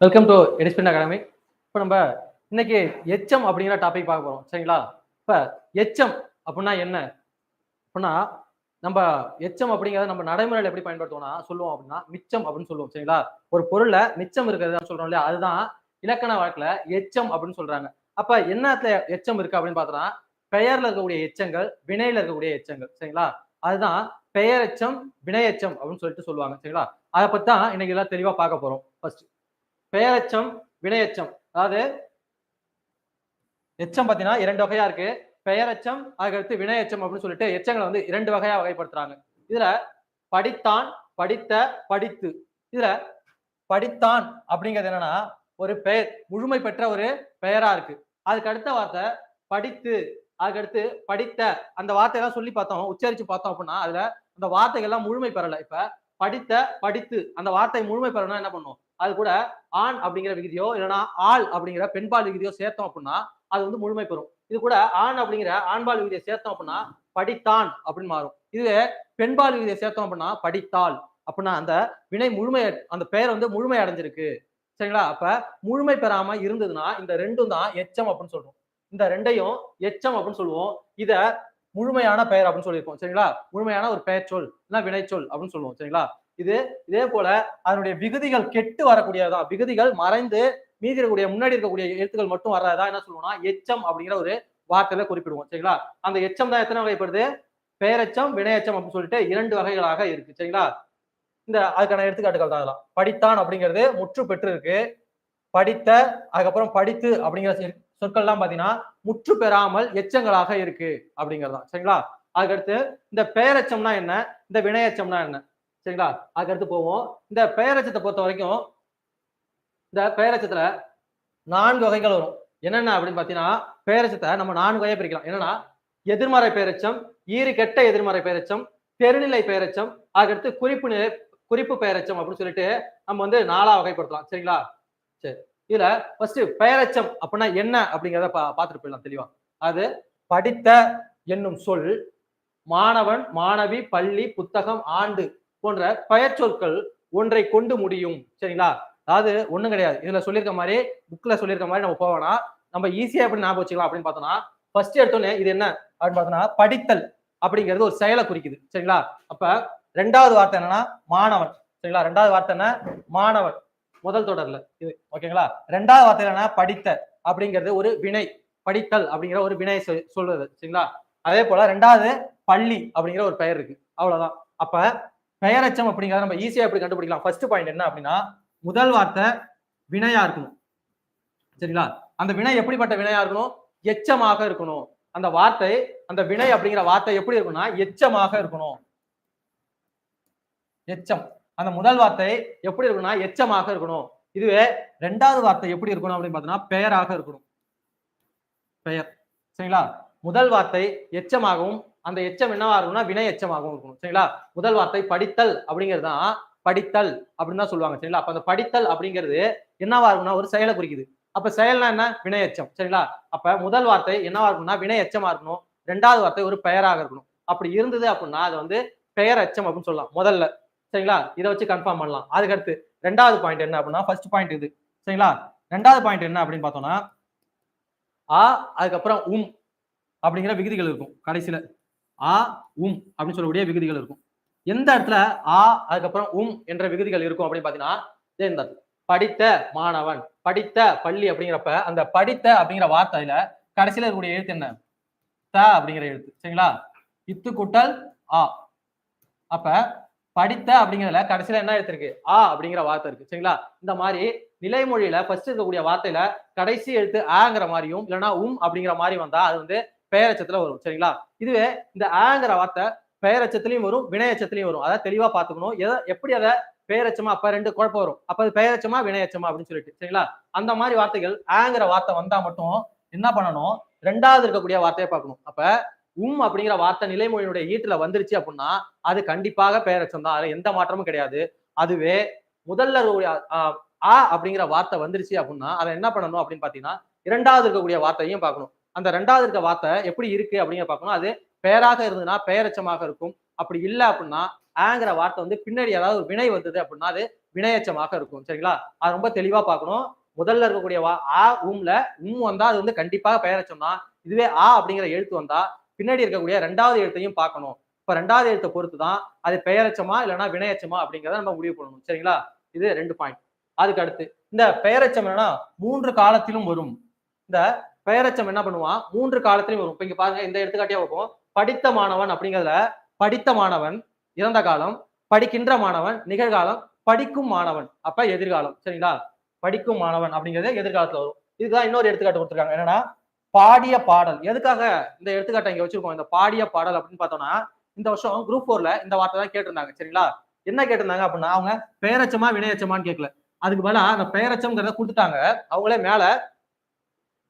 Welcome to எடிஸ்பின் academy இப்போ நம்ம இன்னைக்கு எச்சம் அப்படிங்கிற டாபிக் பார்க்க போகிறோம் சரிங்களா? இப்போ எச்சம் அப்படின்னா என்ன? அப்படின்னா நம்ம எச்சம் அப்படிங்கிறத நம்ம நடைமுறையில் எப்படி பயன்படுத்துவோம்னா சொல்லுவோம் அப்படின்னா மிச்சம் அப்படின்னு சொல்லுவோம். சரிங்களா? ஒரு பொருளை மிச்சம் இருக்கிறது சொல்றோம் இல்லையா? அதுதான் இலக்கண வழக்கில் எச்சம் அப்படின்னு சொல்றாங்க. அப்ப என்னத்துல எச்சம் இருக்கு அப்படின்னு பார்த்தோம்னா பெயர்ல இருக்கக்கூடிய எச்சங்கள் வினையில இருக்கக்கூடிய எச்சங்கள் சரிங்களா? அதுதான் பெயரெச்சம் வினையச்சம் அப்படின்னு சொல்லிட்டு சொல்லுவாங்க. சரிங்களா? அதை பத்தி தான் இன்னைக்கு எல்லாம் தெளிவா பார்க்க போறோம். ஃபர்ஸ்ட் பெயரச்சம் வினையச்சம் அதாவது எச்சம் பார்த்தீங்கன்னா இரண்டு வகையா இருக்கு. பெயரச்சம் அதுக்கடுத்து வினையச்சம் அப்படின்னு சொல்லிட்டு எச்சங்களை வந்து இரண்டு வகையா வகைப்படுத்துறாங்க. இதுல படித்தான் படித்த படித்து. இதுல படித்தான் அப்படிங்கிறது என்னன்னா ஒரு பெயர் முழுமை பெற்ற ஒரு பெயரா இருக்கு. அதுக்கு அடுத்த வார்த்தை படித்து. அதுக்கடுத்து படித்த. அந்த வார்த்தையெல்லாம் சொல்லி பார்த்தோம் உச்சரிச்சு பார்த்தோம் அப்படின்னா அதுல அந்த வார்த்தைகள்லாம் முழுமை பெறல. இப்ப படித்த படித்து. அந்த வார்த்தை முழுமை பெறணும்னா என்ன பண்ணும்? அது கூட ஆண் அப்படிங்கிற விகுதியோ இல்லைன்னா ஆள் அப்படிங்கிற பெண்பால் விகுதியோ சேர்த்தோம் அப்படின்னா அது வந்து முழுமை பெறும். இது கூட ஆண் அப்படிங்கிற ஆண்பால் விகுதியை சேர்த்தோம் அப்படின்னா படித்தான் அப்படின்னு மாறும். இதுவே பெண்பால் விகுதியை சேர்த்தோம் அப்படின்னா படித்தாள் அப்படின்னா அந்த வினை முழுமை அந்த பெயர் வந்து முழுமை அடைஞ்சிருக்கு. சரிங்களா? அப்ப முழுமை பெறாம இருந்ததுன்னா இந்த ரெண்டும் தான் எச்சம் அப்படின்னு சொல்றோம். இந்த ரெண்டையும் எச்சம் அப்படின்னு சொல்லுவோம். இத முழுமையான பெயர் அப்படின்னு சொல்லியிருக்கோம். சரிங்களா? முழுமையான ஒரு பெயர் சொல் இல்ல வினைச்சொல் அப்படின்னு சொல்லுவோம். சரிங்களா? இது இதே போல அதனுடைய விகுதிகள் கெட்டு வரக்கூடியதான் விகுதிகள் மறைந்து மீதி இருக்கக்கூடிய முன்னாடி இருக்கக்கூடிய எழுத்துக்கள் மட்டும் வர்றதா என்ன சொல்லுவோம்னா எச்சம் அப்படிங்கிற ஒரு வார்த்தையில குறிப்பிடுவோம். சரிங்களா? அந்த எச்சம் தான் எத்தனை வகைப்படுது? பெயரெச்சம் வினையச்சம் அப்படின்னு சொல்லிட்டு இரண்டு வகைகளாக இருக்கு. சரிங்களா? இந்த அதுக்கான எடுத்துக்காட்டுகள் தான் அதெல்லாம் படித்தான் அப்படிங்கிறது முற்று பெற்று இருக்கு படித்த அதுக்கப்புறம் படித்து அப்படிங்கிற சொற்கள்லாம் பாத்தீங்கன்னா முற்று பெறாமல் எச்சங்களாக இருக்கு அப்படிங்கிறதான் சரிங்களா? அதுக்கடுத்து இந்த பெயரெச்சம்னா என்ன? இந்த வினையச்சம்னா என்ன? சரிங்களா? அதுக்கடுத்து போவோம். இந்த பெயரட்சத்தை பொறுத்த வரைக்கும் இந்த பெயரட்சத்துல நான்கு வகைகள் வரும். என்னென்ன அப்படின்னு பாத்தீங்கன்னா பேரட்சத்தை நம்ம நான்கு வகையை பிரிக்கலாம். என்னன்னா எதிர்மறை பெயரெச்சம் ஈறு கெட்ட எதிர்மறை பெயரெச்சம் பெருநிலை பெயரெச்சம் அதுக்கடுத்து குறிப்பு நிலை குறிப்பு பெயரச்சம் அப்படின்னு சொல்லிட்டு நம்ம வந்து நாலா வகைப்படுத்தலாம். சரிங்களா? சரி. இதுல ஃபர்ஸ்ட் பெயரச்சம் அப்படின்னா என்ன அப்படிங்கிறத பா பார்த்துட்டு போயிடலாம் தெளிவா. அது படித்த என்னும் சொல் மாணவன் மாணவி பள்ளி புத்தகம் ஆண்டு. போன்ற பெயர் சொற்கள் ஒன்றை கொண்டு முடியும். சரிங்களா? அதாவது ஒண்ணும் கிடையாது. இதுல சொல்லியிருக்க மாதிரி புக்ல சொல்லியிருக்க மாதிரி நம்ம போவோம்னா நம்ம ஈஸியா எப்படி ஞாபகம் வச்சுக்கலாம் அப்படின்னு பார்த்தோம்னா ஃபர்ஸ்ட் எடுத்தோன்னே இது என்ன? அப்படின்னு பார்த்தோம்னா படித்தல் அப்படிங்கிறது ஒரு செயலை குறிக்குது. சரிங்களா? அப்ப ரெண்டாவது வார்த்தை என்னன்னா மாணவன். சரிங்களா? ரெண்டாவது வார்த்தை என்ன? மாணவன். முதல் தொடர்ல இது. ஓகேங்களா? ரெண்டாவது வார்த்தை என்னன்னா படித்த அப்படிங்கிறது ஒரு வினை. படித்தல் அப்படிங்கிற ஒரு வினை சொல்- சொல்றது. சரிங்களா? அதே போல ரெண்டாவது பள்ளி அப்படிங்கிற ஒரு பெயர் இருக்கு. அவ்வளவுதான். அப்ப பெயரச்சம் அப்படிங்கிறத நம்ம ஈஸியா எப்படி கண்டுபிடிக்கலாம்? ஃபர்ஸ்ட் பாயிண்ட் என்ன அப்படின்னா முதல் வார்த்தை வினையா இருக்கணும். சரிங்களா? அந்த வினை எப்படிப்பட்ட வினையா இருக்கணும்? எச்சமாக இருக்கணும். அந்த வார்த்தை அந்த வினை அப்படிங்கிற வார்த்தை எப்படி இருக்கணும்னா எச்சமாக இருக்கணும். எச்சம். அந்த முதல் வார்த்தை எப்படி இருக்கணும்னா எச்சமாக இருக்கணும். இதுவே ரெண்டாவது வார்த்தை எப்படி இருக்கணும் அப்படின்னு பார்த்தோம்னா பெயராக இருக்கணும். பெயர். சரிங்களா? முதல் வார்த்தை எச்சமாகவும் அந்த எச்சம் என்னவா இருக்கும்னா வினை எச்சமாகவும் இருக்கணும். சரிங்களா? முதல் வார்த்தை படித்தல் அப்படிங்கிறது தான் படித்தல் அப்படின்னு தான் சொல்லுவாங்க. சரிங்களா? அப்ப அந்த படித்தல் அப்படிங்கிறது என்னவா இருக்கும்னா ஒரு செயலை குறிக்குது. அப்ப செயல்னா என்ன? வினை எச்சம். சரிங்களா? அப்ப முதல் வார்த்தை என்னவா இருக்கணும்னா வினை எச்சமா இருக்கணும். ரெண்டாவது வார்த்தை ஒரு பெயராக இருக்கணும். அப்படி இருந்தது அப்படின்னா அது வந்து பெயர் எச்சம் அப்படின்னு சொல்லலாம். முதல்ல. சரிங்களா? இதை வச்சு கன்ஃபார்ம் பண்ணலாம். அதுக்கடுத்து ரெண்டாவது பாயிண்ட் என்ன அப்படின்னா ஃபர்ஸ்ட் பாயிண்ட் இது. சரிங்களா? ரெண்டாவது பாயிண்ட் என்ன அப்படின்னு பார்த்தோம்னா ஆ அதுக்கப்புறம் உம் அப்படிங்கிற விகுதிகள் இருக்கும் கடைசியில. ஆ உம் அப்படின்னு சொல்லக்கூடிய விகுதிகள் இருக்கும். எந்த இடத்துல ஆ அதுக்கப்புறம் உம் என்ற விகுதிகள் இருக்கும் அப்படின்னு பாத்தீங்கன்னா இந்த படித்த மாணவன் படித்த பள்ளி அப்படிங்கிறப்ப அந்த படித்த அப்படிங்கிற வார்த்தையில கடைசியில இருக்கக்கூடிய எழுத்து என்ன? த அப்படிங்கிற எழுத்து. சரிங்களா? இத்து கூட்டல் ஆ. அப்ப படித்த அப்படிங்கிறதுல கடைசியில என்ன எழுத்து இருக்கு? ஆ அப்படிங்கிற வார்த்தை இருக்கு. சரிங்களா? இந்த மாதிரி நிலைமொழியில ஃபர்ஸ்ட் இருக்கக்கூடிய வார்த்தையில கடைசி எழுத்து ஆங்கிற மாதிரியும் இல்லைன்னா உம் அப்படிங்கிற மாதிரி வந்தா அது வந்து பெயரச்சத்துல வரும் சரிங்களா? இதுவே இந்த ஆங்கிற வார்த்தை பெயரச்சத்திலையும் வரும் வினையச்சத்திலையும் வரும். அதை தெளிவா பாத்துக்கணும் எதை எப்படி அதை பெயரச்சமா அப்ப ரெண்டு குழப்பம் வரும். அப்ப அது பெயரச்சமா வினையச்சமா அப்படின்னு சொல்லிட்டு சரிங்களா? அந்த மாதிரி வார்த்தைகள் ஆங்கிற வார்த்தை வந்தா மட்டும் என்ன பண்ணணும்? ரெண்டாவது இருக்கக்கூடிய வார்த்தையை பார்க்கணும். அப்ப உம் அப்படிங்கிற வார்த்தை நிலைமொழியினுடைய ஈட்டுல வந்துருச்சு அப்படின்னா அது கண்டிப்பாக பெயரச்சம் தான். அதுல எந்த மாற்றமும் கிடையாது. அதுவே முதல்ல ஆ அப்படிங்கிற வார்த்தை வந்துருச்சு அப்படின்னா அதை என்ன பண்ணணும் அப்படின்னு பாத்தீங்கன்னா இரண்டாவது இருக்கக்கூடிய வார்த்தையும் பார்க்கணும். அந்த ரெண்டாவது இருக்க வார்த்தை எப்படி இருக்கு அப்படிங்கிற பார்க்கணும். அது பெயராக இருந்ததுன்னா பெயரச்சமாக இருக்கும். அப்படி இல்லை அப்படின்னா ஆங்கிற வார்த்தை வந்து பின்னாடி ஏதாவது ஒரு வினை வந்தது அப்படின்னா அது வினையச்சமாக இருக்கும். சரிங்களா? அது ரொம்ப தெளிவா பார்க்கணும். முதல்ல இருக்கக்கூடிய வா ஆ உம்ல உம் வந்தா அது வந்து கண்டிப்பாக பெயரச்சம் தான். இதுவே ஆ அப்படிங்கிற எழுத்து வந்தா பின்னாடி இருக்கக்கூடிய ரெண்டாவது எழுத்தையும் பார்க்கணும். இப்ப ரெண்டாவது எழுத்தை பொறுத்து தான் அது பெயரச்சமா இல்லைன்னா வினையச்சமா அப்படிங்கிறத நம்ம முடிவு பண்ணணும். சரிங்களா? இது ரெண்டு பாயிண்ட் அதுக்கு அடுத்து இந்த பெயரச்சம் என்னன்னா மூன்று காலத்திலும் வரும். இந்த பெயரச்சம் என்ன பண்ணுவான்? மூன்று காலத்திலையும் வரும். இப்போ இங்க பாருங்க இந்த எடுத்துக்காட்டியா வைப்போம் படித்த மாணவன் அப்படிங்கிறதுல படித்த மாணவன் இறந்த காலம் படிக்கின்ற மாணவன் நிகழ்காலம் படிக்கும் மாணவன் அப்ப எதிர்காலம். சரிங்களா? படிக்கும் மாணவன் அப்படிங்கிறது எதிர்காலத்துல வரும். இதுதான் இன்னொரு எடுத்துக்காட்டு கொடுத்துருக்காங்க. என்னன்னா பாடிய பாடல். எதுக்காக இந்த எடுத்துக்காட்டை இங்க வச்சிருக்கோம்? இந்த பாடிய பாடல் அப்படின்னு பார்த்தோம்னா இந்த வருஷம் குரூப் ஃபோர்ல இந்த வார்த்தை தான் கேட்டிருந்தாங்க. சரிங்களா? என்ன கேட்டிருந்தாங்க அப்படின்னா அவங்க பெயரச்சமா வினையச்சமான்னு கேட்கல. அதுக்கு பதிலா அந்த பெயரச்சம்ங்கிறத கொடுத்துட்டாங்க. அவங்களே மேல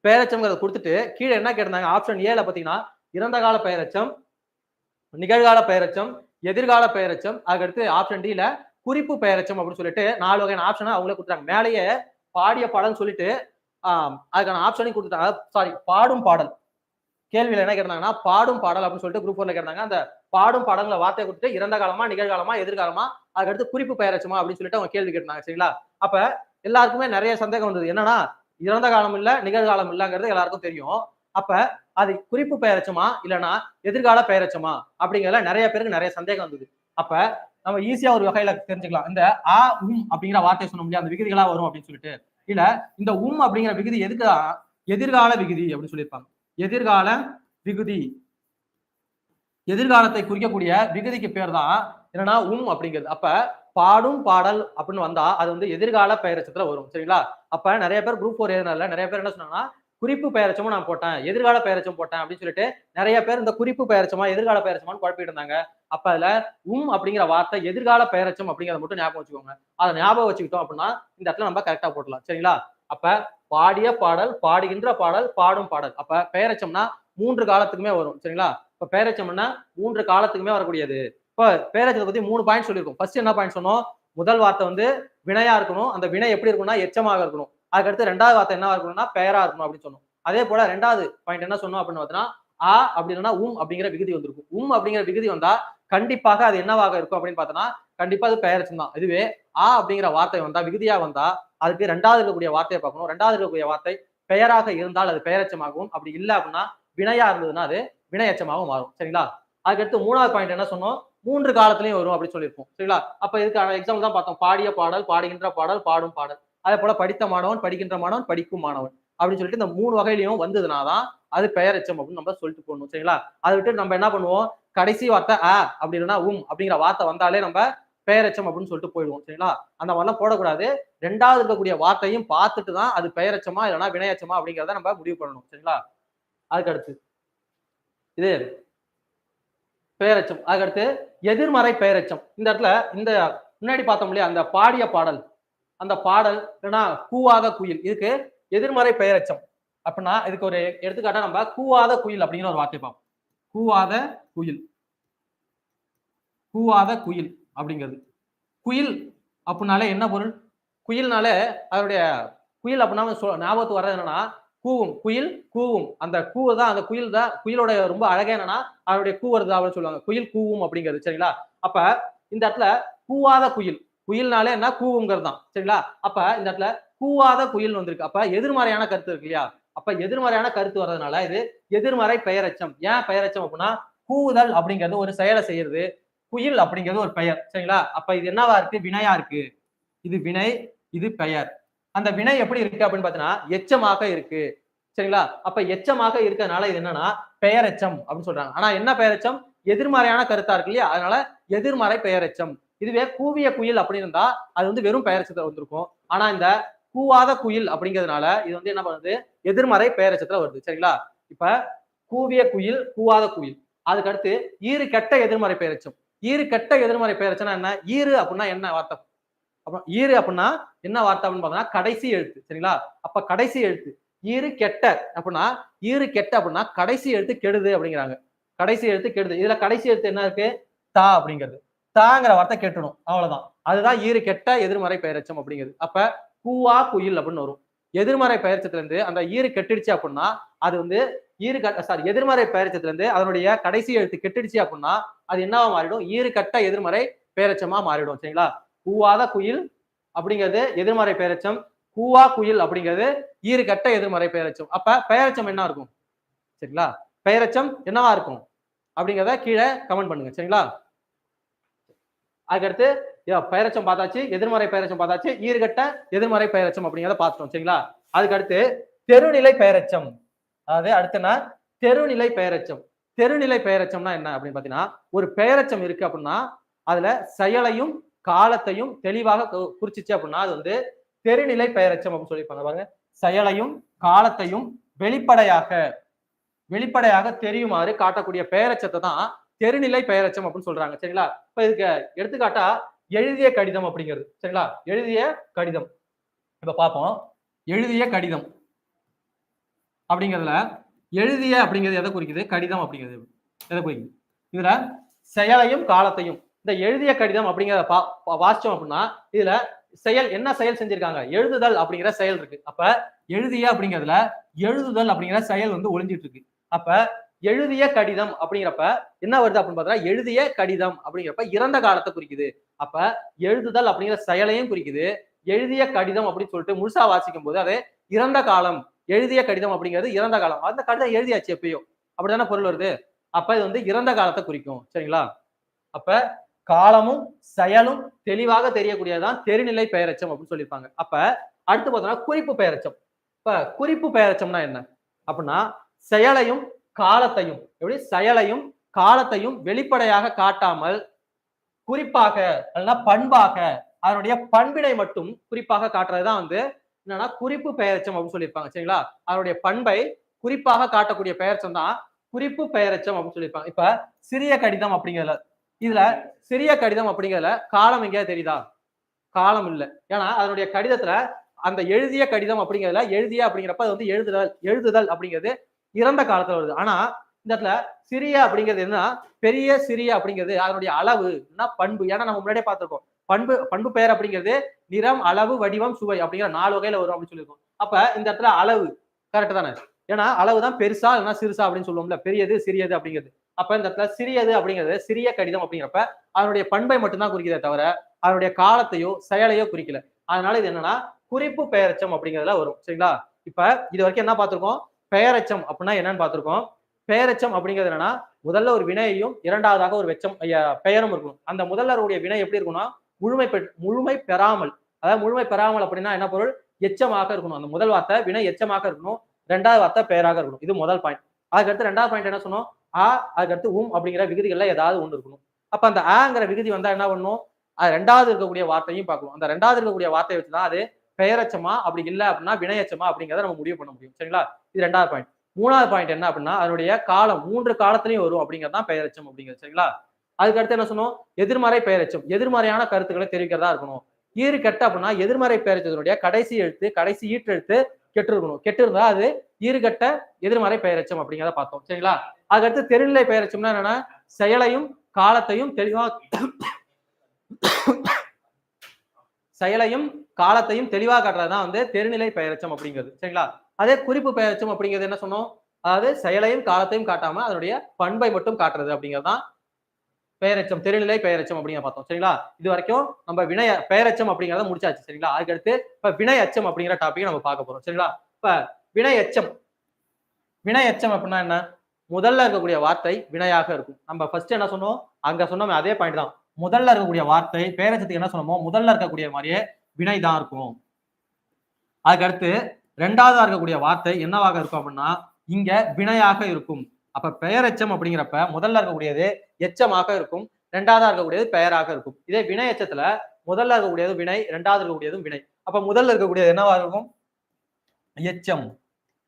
பெயரச்சம்ங்கிறத கொடுத்துட்டு கீழே என்ன கேட்டிருந்தாங்க? ஆப்ஷன் ஏல பாத்தீங்கன்னா இறந்த கால பெயரச்சம் நிகழ்கால பெயரச்சம் எதிர்கால பெயரச்சம் அதுக்கடுத்து ஆப்ஷன் டில குறிப்பு பெயரச்சம் அப்படின்னு சொல்லிட்டு நாலு வகையான ஆப்ஷனை அவங்களே கொடுத்துட்டாங்க. மேலேயே பாடிய பாடல்னு சொல்லிட்டு ஆஹ் அதுக்கான ஆப்ஷனையும் கொடுத்துட்டாங்க. சாரி பாடும் பாடல். கேள்வியில் என்ன கேட்டாங்கன்னா பாடும் பாடல் அப்படின்னு சொல்லிட்டு குரூப் ஒன்ல கேட்டாங்க அந்த பாடும் பாடல்களை வார்த்தையை கொடுத்துட்டு இறந்த காலமா நிகழ்காலமா எதிர்காலமா அதுக்கடுத்து குறிப்பு பெயரச்சமா அப்படின்னு சொல்லிட்டு அவங்க கேள்வி கேட்டாங்க சரிங்களா? அப்ப எல்லாருக்குமே நிறைய சந்தேகம் வந்தது. என்னன்னா இறந்த காலம் இல்ல நிகழ்காலம் இல்லைங்கிறது எல்லாருக்கும் தெரியும். அப்ப அது குறிப்பு பெயரச்சமா இல்லைன்னா எதிர்கால பெயரச்சமா அப்படிங்கிறதுல நிறைய பேருக்கு நிறைய சந்தேகம் வந்தது. அப்ப நம்ம ஈஸியா ஒரு வகையில தெரிஞ்சுக்கலாம். இந்த ஆ உம் அப்படிங்கிற வார்த்தை சொன்ன முடியாது. அந்த விகுதிகளா வரும் அப்படின்னு சொல்லிட்டு. இல்ல இந்த உம் அப்படிங்கிற விகுதி எதுக்கு எதிர்கால விகுதி அப்படின்னு சொல்லியிருப்பாங்க. எதிர்கால விகுதி. எதிர்காலத்தை குறிக்கக்கூடிய விகுதிக்கு பேர் தான் என்னன்னா உம் அப்படிங்கிறது. அப்ப பாடும் பாடல் அப்படின்னு வந்தா அது வந்து எதிர்கால பெயரச்சத்துல வரும் சரிங்களா? அப்ப நிறைய பேர் குரூப் ஃபோர் எழுதினால நிறைய பேர் என்ன சொன்னாங்கன்னா குறிப்பு பெயரச்சமும் நான் போட்டேன் எதிர்கால பெயரச்சம் போட்டேன் அப்படின்னு சொல்லிட்டு நிறைய பேர் இந்த குறிப்பு பெயரச்சமா எதிர்கால பெயரச்சமான்னு குழப்பிட்டு இருந்தாங்க. அப்ப அதுல உம் அப்படிங்கிற வார்த்தை எதிர்கால பெயரச்சம் அப்படிங்கிறத மட்டும் ஞாபகம் வச்சுக்கோங்க. அதை ஞாபகம் வச்சுக்கிட்டோம் அப்படின்னா இந்த இடத்துல நம்ம கரெக்டா போடலாம் சரிங்களா? அப்ப பாடிய பாடல் பாடுகின்ற பாடல் பாடும் பாடல். அப்ப பெயரச்சம்னா மூன்று காலத்துக்குமே வரும் சரிங்களா? இப்ப பெயரச்சம்னா மூன்று காலத்துக்குமே வரக்கூடியது. இப்போ பெயரச்சத்தை பத்தி மூணு பாயிண்ட் சொல்லியிருக்கோம். ஃபர்ஸ்ட் என்ன பாயிண்ட் சொன்னோம்? முதல் வார்த்தை வந்து வினையா இருக்கணும். அந்த வினை எப்படி இருக்கணும்னா எச்சமாக இருக்கணும். அதுக்கடுத்து ரெண்டாவது வார்த்தை என்ன இருக்கணும்னா பெயரா இருக்கணும் அப்படின்னு சொன்னோம். அதே போல ரெண்டாவது பாயிண்ட் என்ன சொன்னோம் அப்படின்னு பார்த்தீங்கன்னா ஆ அப்படின்னா உம் அப்படிங்கிற விகுதி வந்திருக்கும். உம் அப்படிங்கிற விகுதி வந்தா கண்டிப்பாக அது என்னவாக இருக்கும் அப்படின்னு பார்த்தோம்னா கண்டிப்பா அது பெயரச்சம் தான். இதுவே ஆ அப்படிங்கிற வார்த்தை வந்தா விகுதியா வந்தா அதுக்கு ரெண்டாவது இருக்கக்கூடிய வார்த்தையை பார்க்கணும். ரெண்டாவது இருக்கக்கூடிய வார்த்தை பெயராக இருந்தால் அது பெயரச்சமாகவும் அப்படி இல்லை அப்படின்னா வினையா இருந்ததுன்னா அது வினையச்சமாகவும் மாறும். சரிங்களா? அதுக்கடுத்து மூணாவது பாயிண்ட் என்ன சொன்னோம்? மூன்று காலத்திலையும் வரும் அப்படின்னு சொல்லியிருப்போம். சரிங்களா? அப்ப இதுக்கான எக்ஸாம்பிள் தான் பார்த்தோம். பாடிய பாடல் பாடுகின்ற பாடல் பாடும் பாடல். அதே போல படித்த மாணவன் படிக்கின்ற மாணவன் படிக்கும் மாணவன் அப்படின்னு சொல்லிட்டு இந்த மூணு வகையிலையும் வந்ததுனாதான் அது பெயரச்சம் அப்படின்னு நம்ம சொல்லிட்டு போடணும். சரிங்களா? அதை விட்டு நம்ம என்ன பண்ணுவோம்? கடைசி வார்த்தை அ அப்படி இல்லைன்னா உம் அப்படிங்கிற வார்த்தை வந்தாலே நம்ம பெயரச்சம் அப்படின்னு சொல்லிட்டு போயிடுவோம். சரிங்களா? அந்த மாதிரிலாம் போடக்கூடாது. ரெண்டாவது இருக்கக்கூடிய வார்த்தையும் பார்த்துட்டு தான் அது பெயரச்சமா இல்லைன்னா வினையச்சமா அப்படிங்கிறத நம்ம முடிவு பண்ணணும். சரிங்களா? அதுக்கு அடுத்து. இது பெயரச்சம் அதுக்கடுத்து எதிர்மறை பெயரச்சம் இந்த இடத்துல இந்த முன்னாடி பார்த்தோம் இல்லையா அந்த பாடிய பாடல். அந்த பாடல் இல்லைன்னா கூவாத குயில். இதுக்கு எதிர்மறை பெயரச்சம் அப்படின்னா இதுக்கு ஒரு எடுத்துக்காட்டா நம்ம கூவாத குயில் அப்படிங்கிற ஒரு வார்த்தை பார்ப்போம். கூவாத குயில். கூவாத குயில் அப்படிங்கிறது. குயில் அப்படின்னாலே என்ன பொருள்? குயில்னாலே அதனுடைய குயில் அப்படின்னா சொ- ஞாபகத்துக்கு வர்றது என்னன்னா கூவும். குயில் கூவும். அந்த கூவு தான் அந்த குயில் தான் குயிலோட ரொம்ப அழகே என்னன்னா அதனுடைய கூவுறது அப்படின்னு சொல்லுவாங்க. குயில் கூவும் அப்படிங்கிறது சரிங்களா? அப்ப இந்த இடத்துல கூவாத குயில். குயில்னாலே என்ன? கூவுங்கிறது தான் சரிங்களா? அப்ப இந்த இடத்துல கூவாத குயில் வந்திருக்கு. அப்ப எதிர்மறையான கருத்து இருக்கு இல்லையா? அப்ப எதிர்மறையான கருத்து வர்றதுனால இது எதிர்மறை பெயரச்சம். ஏன் பெயரச்சம் அப்படின்னா கூவுதல் அப்படிங்கிறது ஒரு செயலை செய்யறது குயில் அப்படிங்கிறது ஒரு பெயர் சரிங்களா? அப்ப இது என்னவா இருக்கு? வினையா இருக்கு. இது வினை இது பெயர். அந்த வினை எப்படி இருக்கு அப்படின்னு பார்த்தீங்கன்னா எச்சமாக இருக்கு. சரிங்களா? அப்ப எச்சமாக இருக்கிறதுனால இது என்னன்னா பெயரெச்சம் அப்படின்னு சொல்றாங்க. ஆனா என்ன பெயரெச்சம்? எதிர்மறையான கருத்தா இருக்கு இல்லையா? அதனால எதிர்மறை பெயரெச்சம். இதுவே கூவிய குயில் அப்படின்னு இருந்தா அது வந்து வெறும் பெயரெச்சத்துல வந்திருக்கும். ஆனா இந்த கூவாத குயில் அப்படிங்கிறதுனால இது வந்து என்ன பண்ணுது? எதிர்மறை பெயரெச்சத்துல வருது. சரிங்களா? இப்ப கூவிய குயில் கூவாத குயில். அதுக்கடுத்து ஈறு கெட்ட எதிர்மறை பெயரெச்சம். ஈறு கெட்ட எதிர்மறை பெயரெச்சம்னா என்ன? ஈறு அப்படின்னா என்ன வார்த்தை அப்புறம் ஈறு அப்படின்னா என்ன வார்த்தை அப்படின்னு பார்த்தோம்னா கடைசி எழுத்து சரிங்களா? அப்ப கடைசி எழுத்து ஈறு கெட்ட அப்படின்னா ஈறு கெட்ட அப்படின்னா கடைசி எழுத்து கெடுது அப்படிங்கிறாங்க. கடைசி எழுத்து கெடுது. இதுல கடைசி எழுத்து என்ன இருக்கு? தா அப்படிங்கிறது. தாங்கிற வார்த்தை கெட்டணும் அவ்வளவுதான். அதுதான் ஈறு கெட்ட எதிர்மறை பெயரச்சம் அப்படிங்கிறது. அப்ப கூவா குயில் அப்படின்னு வரும். எதிர்மறை பெயர்ச்சத்துல இருந்து அந்த ஈறு கெட்டுடுச்சு அப்படின்னா அது வந்து ஈறு கட்ட சாரி எதிர்மறை பெயர்ச்சத்துல இருந்து அதனுடைய கடைசி எழுத்து கெட்டுடுச்சு அப்படின்னா அது என்னவா மாறிடும்? ஈறு கட்ட எதிர்மறை பெயரச்சமா மாறிடும் சரிங்களா? கூவாத குயில் அப்படிங்கிறது எதிர்மறை பெயரச்சம் கூவா குயில் அப்படிங்கிறது ஈறுகட்ட எதிர்மறை பெயரச்சம் அப்ப பெயரச்சம் என்ன இருக்கும்? சரிங்களா? பெயரச்சம் என்னவா இருக்கும்? அப்படிங்கிறத கீழே கமெண்ட் பண்ணுங்க. சரிங்களா? அதுக்கடுத்து பெயரச்சம் பார்த்தாச்சு எதிர்மறை பெயரச்சம் பார்த்தாச்சு ஈறுகட்ட எதிர்மறை பெயரச்சம் அப்படிங்கிறத பார்த்துட்டோம். சரிங்களா? அதுக்கடுத்து தெருநிலை பெயரச்சம் அதாவது அடுத்தன்னா தெருநிலை பெயரச்சம் தெருநிலை பெயரச்சம்னா என்ன அப்படின்னு பாத்தீங்கன்னா ஒரு பெயரச்சம் இருக்கு அப்படின்னா அதுல செயலையும் காலத்தையும் தெளிவாக குறிச்சிச்சு அப்படின்னா அது வந்து தெருநிலை பெயரச்சம் அப்படின்னு சொல்லியிருப்பாங்க. பாருங்க. செயலையும் காலத்தையும் வெளிப்படையாக வெளிப்படையாக தெரியுமாறு காட்டக்கூடிய பெயரச்சத்தை தான் தெருநிலை பெயரச்சம் அப்படின்னு சொல்றாங்க. சரிங்களா? இப்ப இதுக்கு எடுத்துக்காட்டா எழுதிய கடிதம் அப்படிங்கிறது. சரிங்களா? எழுதிய கடிதம். இப்ப பார்ப்போம். எழுதிய கடிதம். அப்படிங்கிறதுல எழுதிய அப்படிங்கிறது எதை குறிக்குது? கடிதம் அப்படிங்கிறது. எதை குறிக்குது? இதுல செயலையும் காலத்தையும். இந்த எழுதிய கடிதம் அப்படிங்கிறத பா வாசிச்சோம் அப்படின்னா இதுல செயல் என்ன செயல் செஞ்சிருக்காங்க? எழுதுதல் அப்படிங்கிற செயல் இருக்கு. அப்ப எழுதிய அப்படிங்கிறதுல எழுதுதல் அப்படிங்கிற செயல் வந்து ஒளிஞ்சிட்டு இருக்கு அப்ப எழுதிய கடிதம் அப்படிங்கிறப்ப என்ன வருது அப்படின்னு பார்த்தா எழுதிய கடிதம் அப்படிங்கிறப்ப இறந்த காலத்தை குறிக்குது. அப்ப எழுதுதல் அப்படிங்கிற செயலையும் குறிக்குது. எழுதிய கடிதம் அப்படின்னு சொல்லிட்டு முழுசா வாசிக்கும் போது அது இறந்த காலம். எழுதிய கடிதம் அப்படிங்கிறது இறந்த காலம். அந்த கடிதம் எழுதியாச்சு எப்பயோ. அப்படிதானே பொருள் வருது. அப்ப இது வந்து இறந்த காலத்தை குறிக்கும். சரிங்களா? அப்ப காலமும் செயலும் தெளிவாக தெரியக்கூடியதான் தெருநிலை பெயரச்சம் அப்படின்னு சொல்லியிருப்பாங்க. அப்ப அடுத்து பார்த்தோம்னா குறிப்பு பெயரச்சம். இப்ப குறிப்பு பெயரச்சம்னா என்ன? அப்படின்னா செயலையும் காலத்தையும் எப்படி? செயலையும் காலத்தையும் வெளிப்படையாக காட்டாமல் குறிப்பாக அல்லனா பண்பாக அதனுடைய பண்பினை மட்டும் குறிப்பாக காட்டுறதுதான் வந்து என்னன்னா குறிப்பு பெயரச்சம் அப்படின்னு சொல்லியிருப்பாங்க. சரிங்களா? அதனுடைய பண்பை குறிப்பாக காட்டக்கூடிய பெயரச்சம் தான் குறிப்பு பெயரச்சம் அப்படின்னு சொல்லியிருப்பாங்க. இப்ப சிறிய கடிதம் அப்படிங்கிறதுல இதுல சிறிய கடிதம் அப்படிங்கிறதுல காலம் எங்கேயாவது தெரியுதா? காலம் இல்லை. ஏன்னா அதனுடைய கடிதத்துல அந்த எழுதிய கடிதம் அப்படிங்கிறதுல எழுதிய அப்படிங்கிறப்ப அது வந்து எழுதுதல் எழுதுதல் அப்படிங்கிறது இறந்த காலத்துல வருது. ஆனா இந்த இடத்துல சிறிய அப்படிங்கிறது என்ன பெரிய சிறிய அப்படிங்கிறது அதனுடைய அளவு என்ன? பண்பு. ஏன்னா நம்ம முன்னாடியே பார்த்துருக்கோம். பண்பு பண்பு பெயர் அப்படிங்கிறது நிறம் அளவு வடிவம் சுவை அப்படிங்கிற நாலு வகையில வரும் அப்படின்னு சொல்லியிருக்கோம். அப்ப இந்த இடத்துல அளவு கரெக்ட் தானே? ஏன்னா அளவு தான் பெருசா இல்லைன்னா சிறுசா அப்படின்னு சொல்லுவோம்ல. பெரியது சிறியது அப்படிங்கிறது. அப்ப இந்த இடத்துல சிறியது அப்படிங்கிறது சிறிய கடிதம் அப்படிங்கிறப்ப அதனுடைய பண்பை மட்டும்தான் குறிக்கிறதே தவிர அதனுடைய காலத்தையோ செயலையோ குறிக்கல. அதனால இது என்னன்னா குறிப்பு பெயரச்சம் அப்படிங்கிறதுல வரும். சரிங்களா? இப்ப இது வரைக்கும் என்ன பார்த்திருக்கோம்? பெயரச்சம் அப்படின்னா என்னன்னு பார்த்திருக்கோம்? பெயரச்சம் அப்படிங்கிறது என்னன்னா முதல்ல ஒரு வினையையும் இரண்டாவதாக ஒரு வெச்சம் பெயரும் இருக்கணும் அந்த முதல்ல வினை எப்படி இருக்கும்னா முழுமை பெ முழுமை பெறாமல் அதாவது முழுமை பெறாமல் அப்படின்னா என்ன பொருள்? எச்சமாக இருக்கணும். அந்த முதல் வார்த்தை வினை எச்சமாக இருக்கணும். ரெண்டாவது வார்த்தை பெயராக இருக்கணும். இது முதல் பாயிண்ட் அதுக்கடுத்து ரெண்டாவது பாயிண்ட் என்ன சொன்னோம்? ஆ அதுக்கடுத்து உம் அப்படிங்கிற விகுதிகள்ல ஏதாவது ஒன்று இருக்கணும். அப்ப அந்த ஆங்கிற விகுதி வந்தா என்ன பண்ணணும் அது ரெண்டாவது இருக்கக்கூடிய வார்த்தையும் பார்க்கணும். அந்த ரெண்டாவது இருக்கக்கூடிய வார்த்தையை வச்சுதான் அது பெயரச்சமா அப்படி இல்லை அப்படின்னா வினையச்சமா அப்படிங்கிறத நம்ம முடிவு பண்ண முடியும். சரிங்களா? இது ரெண்டாவது பாயிண்ட் மூணாவது பாயிண்ட் என்ன அப்படின்னா அதனுடைய காலம் மூன்று காலத்திலையும் வரும் அப்படிங்கிறது தான் பெயரச்சம் அப்படிங்கிறது. சரிங்களா? அதுக்கடுத்து என்ன சொன்னோம்? எதிர்மறை பெயரச்சம். எதிர்மறையான கருத்துக்களை தெரிவிக்கிறதா இருக்கணும். ஈறு கெட்ட அப்படின்னா எதிர்மறை பெயரச்சத்தினுடைய கடைசி எழுத்து கடைசி ஈட்டு எழுத்து கெட்டு இருக்கணும் கெட்டு இருந்தா அது ஈறுகட்ட எதிர்மறை பெயரச்சம் அப்படிங்கிறத பார்த்தோம். சரிங்களா? அதுக்கடுத்து தெருநிலை பெயரச்சம்னா என்னன்னா செயலையும் காலத்தையும் தெளிவா செயலையும் காலத்தையும் தெளிவாக காட்டுறதுதான் வந்து தெருநிலை பெயரச்சம் அப்படிங்கிறது. சரிங்களா? அதே குறிப்பு பெயரச்சம் அப்படிங்கிறது என்ன சொன்னோம்? அதாவது செயலையும் காலத்தையும் காட்டாம அதனுடைய பண்பை மட்டும் காட்டுறது அப்படிங்கறதுதான் பெயரச்சம் தெருநிலை பெயரச்சம் அப்படிங்கிற பார்த்தோம். சரிங்களா? இது வரைக்கும் நம்ம வினய பெயரச்சம் அப்படிங்கிறத முடிச்சாச்சு. சரிங்களா? அதுக்கடுத்து இப்ப வினை அச்சம் அப்படிங்கிற டாபிக் நம்ம பார்க்க போறோம். சரிங்களா? இப்ப வினை எச்சம் வினை அச்சம் அப்படின்னா என்ன? முதல்ல இருக்கக்கூடிய வார்த்தை வினையாக இருக்கும். நம்ம ஃபர்ஸ்ட் என்ன சொன்னோம்? அங்க சொன்னோமே அதே பாயிண்ட் தான். முதல்ல இருக்கக்கூடிய வார்த்தை பேரச்சத்துக்கு என்ன சொன்னோமோ முதல்ல இருக்கக்கூடிய மாதிரியே வினை தான் இருக்கும். அதுக்கடுத்து ரெண்டாவதா இருக்கக்கூடிய வார்த்தை என்னவாக இருக்கும் அப்படின்னா இங்க வினையாக இருக்கும். அப்ப பெயரெச்சம் அப்படிங்கிறப்ப முதல்ல இருக்கக்கூடியது எச்சமாக இருக்கும். ரெண்டாவதா இருக்கக்கூடியது பெயராக இருக்கும். இதே வினை எச்சத்துல முதல்ல இருக்கக்கூடியது வினை ரெண்டாவது இருக்கக்கூடியதும் வினை. அப்ப முதல்ல இருக்கக்கூடியது என்னவா இருக்கும்? எச்சம்.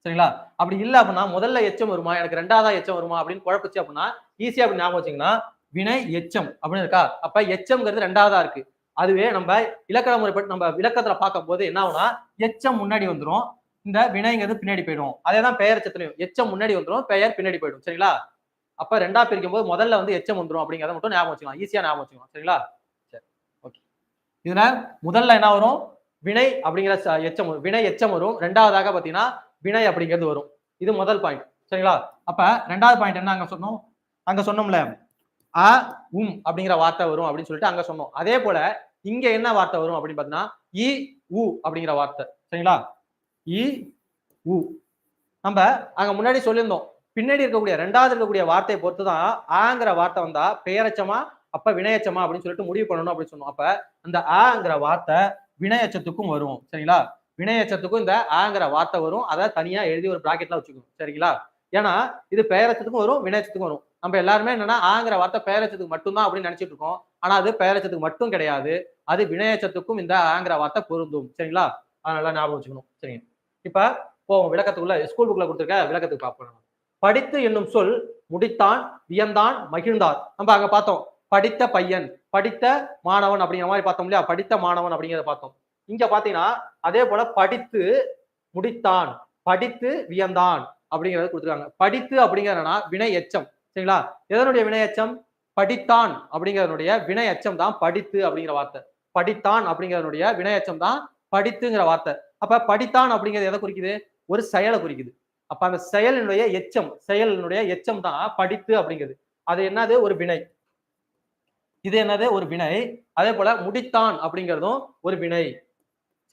சரிங்களா? அப்படி இல்ல அப்படின்னா முதல்ல எச்சம் வருமா? எனக்கு ரெண்டாவதா எச்சம் வருமா? அப்படின்னு குழப்பிச்சு அப்படின்னா ஈஸியா அப்படி ஞாபகம் வச்சீங்கன்னா வினை எச்சம் அப்படின்னு இருக்கா? அப்ப எச்சம்ங்கிறது ரெண்டாவதா இருக்கு. அதுவே நம்ம இலக்கண முறைப்பட்டு நம்ம விளக்கத்துல பார்க்கும் போது என்ன ஆகும்னா எச்சம் முன்னாடி வந்துடும் இந்த வினைங்கிறது பின்னாடி போயிடும். அதே தான் பெயர் எச்சத்துலையும். எச்சம் முன்னாடி வந்துடும் பெயர் பின்னாடி போயிடும். சரிங்களா? அப்ப ரெண்டா பிரிக்கும் போது முதல்ல வந்து எச்சம் வந்துடும் அப்படிங்கறத மட்டும் ஞாபகம் வச்சுக்கலாம். ஈஸியா ஞாபகம் வச்சுக்கலாம். சரிங்களா? சரி. ஓகே. இதுல முதல்ல என்ன வரும்? வினை அப்படிங்கிற ச- எச்சம் வரும். வினை எச்சம் வரும். ரெண்டாவதாக பாத்தீங்கன்னா வினை அப்படிங்கிறது வரும். இது முதல் பாயிண்ட் சரிங்களா? அப்ப ரெண்டாவது பாயிண்ட் என்ன அங்க சொன்னோம்? அங்க சொன்னோம்ல அ உம் அப்படிங்கிற வார்த்தை வரும் அப்படின்னு சொல்லிட்டு அங்க சொன்னோம். அதே போல இங்க என்ன வார்த்தை வரும் அப்படின்னு பாத்தீங்கன்னா இ உ அப்படிங்கிற வார்த்தை. சரிங்களா? இ உ. நம்ம அங்க முன்னாடி சொல்லியிருந்தோம். பின்னாடி இருக்கக்கூடிய ரெண்டாவது இருக்கக்கூடிய வார்த்தையை பொறுத்து தான் ஆங்கிற வார்த்தை வந்தா பெயரச்சமா அப்ப வினையச்சமா அப்படின்னு சொல்லிட்டு முடிவு பண்ணணும் அப்படின்னு சொன்னோம். அப்ப அந்த ஆங்கிற வார்த்தை வினையச்சத்துக்கும் வரும். சரிங்களா? வினையச்சத்துக்கும் இந்த ஆங்கிற வார்த்தை வரும். அதை தனியா எழுதி ஒரு ப்ராக்கெட்ல வச்சுக்கணும். சரிங்களா? ஏன்னா இது பெயரச்சத்துக்கும் வரும் வினையச்சத்துக்கும் வரும். நம்ம எல்லாருமே என்னன்னா ஆங்கிற வார்த்தை பெயரச்சத்துக்கு மட்டும்தான் அப்படின்னு நினைச்சிட்டு இருக்கோம். ஆனா அது பெயரச்சத்துக்கு மட்டும் கிடையாது. அது வினையச்சத்துக்கும் இந்த ஆங்கிற வார்த்தை பொருந்தும். சரிங்களா? அதனால ஞாபகம் வச்சுக்கணும். சரிங்க. இப்ப போவோம். விளக்கத்துக்குள்ள ஸ்கூல் புக்ல கொடுத்துருக்க விளக்கத்துக்கு பார்ப்போம் படித்து என்னும் சொல் முடித்தான் வியந்தான் மகிழ்ந்தார். நம்ம அங்க பார்த்தோம். படித்த பையன் படித்த மாணவன் அப்படிங்கிற மாதிரி பார்த்தோம் இல்லையா? படித்த மாணவன் அப்படிங்கிறத பார்த்தோம். இங்க பாத்தீங்கன்னா அதே போல படித்து முடித்தான் படித்து வியந்தான் அப்படிங்கறத கொடுத்துருக்காங்க. படித்து அப்படிங்கிறனா வினை எச்சம் சரிங்களா? எதனுடைய வினை எச்சம் படித்தான் அப்படிங்கிறனுடைய வினை எச்சம் தான் படித்து அப்படிங்கிற வார்த்தை. படித்தான் அப்படிங்கிறனுடைய வினை எச்சம் தான் படித்துங்கிற வார்த்தை. அப்ப படித்தான் அப்படிங்கிறது எதை குறிக்குது? ஒரு செயலை குறிக்குது. அப்ப அந்த செயலினுடைய எச்சம் செயலினுடைய எச்சம் தான் படித்து அப்படிங்கிறது. அது என்னது? ஒரு வினை. இது என்னது? ஒரு வினை. அதே போல முடித்தான் அப்படிங்கிறதும் ஒரு வினை.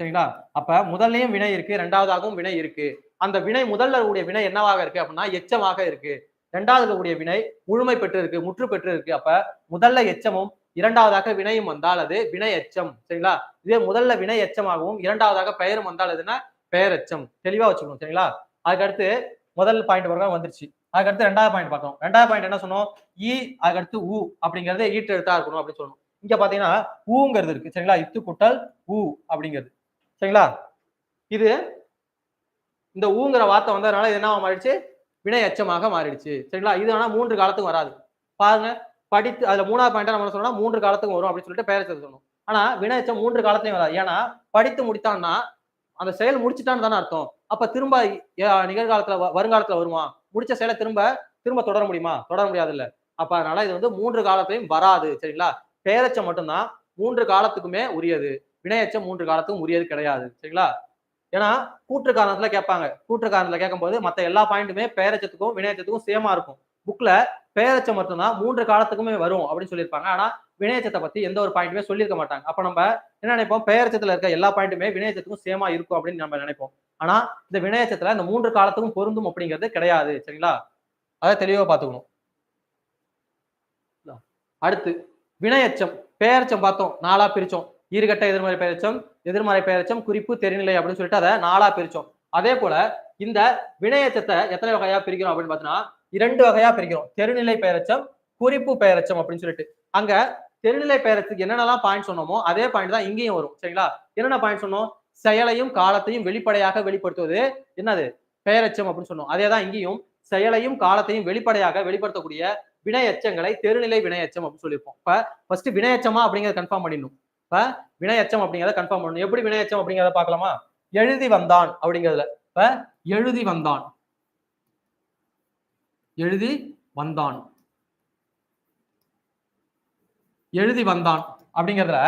சரிங்களா? அப்ப முதல்லையும் வினை இருக்கு ரெண்டாவதாகவும் வினை இருக்கு. அந்த வினை முதல்ல உடைய வினை என்னவாக இருக்கு அப்படின்னா எச்சமாக இருக்கு. இரண்டாவதுல உடைய வினை முழுமை பெற்று இருக்கு முற்று பெற்று இருக்கு அப்ப முதல்ல எச்சமும் இரண்டாவதாக வினையும் வந்தால் அது வினை எச்சம் சரிங்களா? இதே முதல்ல வினை எச்சமாகவும் இரண்டாவதாக பெயரும் வந்தால் அதுன்னா பெயர் எச்சம் தெளிவா வச்சுக்கணும் சரிங்களா? அதுக்கடுத்து முதல் பாயிண்ட் வரைக்கும் வந்துருச்சு. அதுக்கடுத்து ரெண்டாவது பாயிண்ட் பார்க்கணும் ரெண்டாவது பாயிண்ட் என்ன சொன்னோம்? ஈ அதுக்கடுத்து ஊ அப்படிங்கிறது ஈட்டு எழுத்தா இருக்கணும் அப்படின்னு சொல்லணும் இங்க பாத்தீங்கன்னா ஊங்கிறது இருக்கு சரிங்களா? இத்து குட்டல் ஊ அப்படிங்கிறது. சரிங்களா? இது இந்த ஊங்கிற வார்த்தை வந்ததுனால இது என்னவா மாறிடுச்சு? வினை அச்சமாக மாறிடுச்சு. சரிங்களா? இது ஆனால் மூன்று காலத்துக்கும் வராது. பாருங்க படித்து அதில் மூணாவது பாயிண்டா நம்ம சொன்னோம்னா மூன்று காலத்துக்கும் வரும் அப்படின்னு சொல்லிட்டு பெயர் சொல்லணும். ஆனால் வினை அச்சம் மூன்று காலத்துலையும் வராது. ஏன்னா படித்து முடித்தான்னா அந்த செயல் முடிச்சிட்டான்னு தானே அர்த்தம். அப்போ திரும்ப நிகழ்காலத்தில் வருங்காலத்தில் வ- வருமா? முடிச்ச செயலை திரும்ப திரும்ப தொடர முடியுமா? தொடர முடியாது இல்லை அப்போ அதனால இது வந்து மூன்று காலத்தையும் வராது. சரிங்களா? பெயரச்சம் மட்டும்தான் மூன்று காலத்துக்குமே உரியது. வினையச்சம் மூன்று காலத்துக்கும் உரியது கிடையாது. சரிங்களா? ஏன்னா கூற்று காரணத்துல கேட்பாங்க. கூற்று காரணத்துல கேட்கும்போது மற்ற எல்லா பாயிண்ட்டுமே பேரச்சத்துக்கும் வினையச்சத்துக்கும் சேமா இருக்கும். புக்ல பேரச்சம் மட்டும்தான் மூன்று காலத்துக்குமே வரும் அப்படின்னு சொல்லியிருப்பாங்க. ஆனா வினையச்சத்தை பத்தி எந்த ஒரு பாயிண்ட்டுமே சொல்லியிருக்க மாட்டாங்க. அப்ப நம்ம என்ன நினைப்போம்? பெயரச்சத்துல இருக்க எல்லா பாயிண்ட்டுமே வினையச்சத்துக்கும் சேமா இருக்கும் அப்படின்னு நம்ம நினைப்போம். ஆனா இந்த வினையச்சத்துல இந்த மூன்று காலத்துக்கும் பொருந்தும் அப்படிங்கிறது கிடையாது. சரிங்களா? அதை தெளிவா பாத்துக்கணும் அடுத்து வினையச்சம் பேரச்சம் பார்த்தோம். நாலா பிரிச்சோம். ஈர்கட்ட எதிர்மறை பெயரச்சம் எதிர்மறை பெயரச்சம் குறிப்பு தெரிநிலை அப்படின்னு சொல்லிட்டு அதை நாலா பிரிச்சோம். அதே போல இந்த வினையச்சத்தை எத்தனை வகையா பிரிக்கிறோம் அப்படின்னு பார்த்தீங்கன்னா இரண்டு வகையா பிரிக்கிறோம். தெருநிலை பெயரச்சம் குறிப்பு பெயரச்சம் அப்படின்னு சொல்லிட்டு. அங்க தெருநிலை பெயரத்துக்கு என்னென்னலாம் பாயிண்ட் சொன்னோமோ அதே பாயிண்ட் தான் இங்கேயும் வரும். சரிங்களா? என்னென்ன பாயிண்ட் சொன்னோம்? செயலையும் காலத்தையும் வெளிப்படையாக வெளிப்படுத்துவது என்னது? பெயரச்சம் அப்படின்னு சொன்னோம். அதே தான் இங்கேயும் செயலையும் காலத்தையும் வெளிப்படையாக வெளிப்படுத்தக்கூடிய வினையச்சங்களை தெருநிலை வினையச்சம் அப்படின்னு சொல்லியிருப்போம். இப்ப ஃபர்ஸ்ட் வினையச்சமா அப்படிங்கிறத கன்ஃபார்ம் பண்ணிடணும். இப்ப வினையச்சம் அப்படிங்கறத கன்ஃபார்ம் பண்ணணும். எப்படி வினையச்சம் அப்படிங்கறத பார்க்கலாமா? எழுதி வந்தான் அப்படிங்கிறதுல. இப்ப எழுதி வந்தான். எழுதி வந்தான். எழுதி வந்தான் அப்படிங்கிறதுல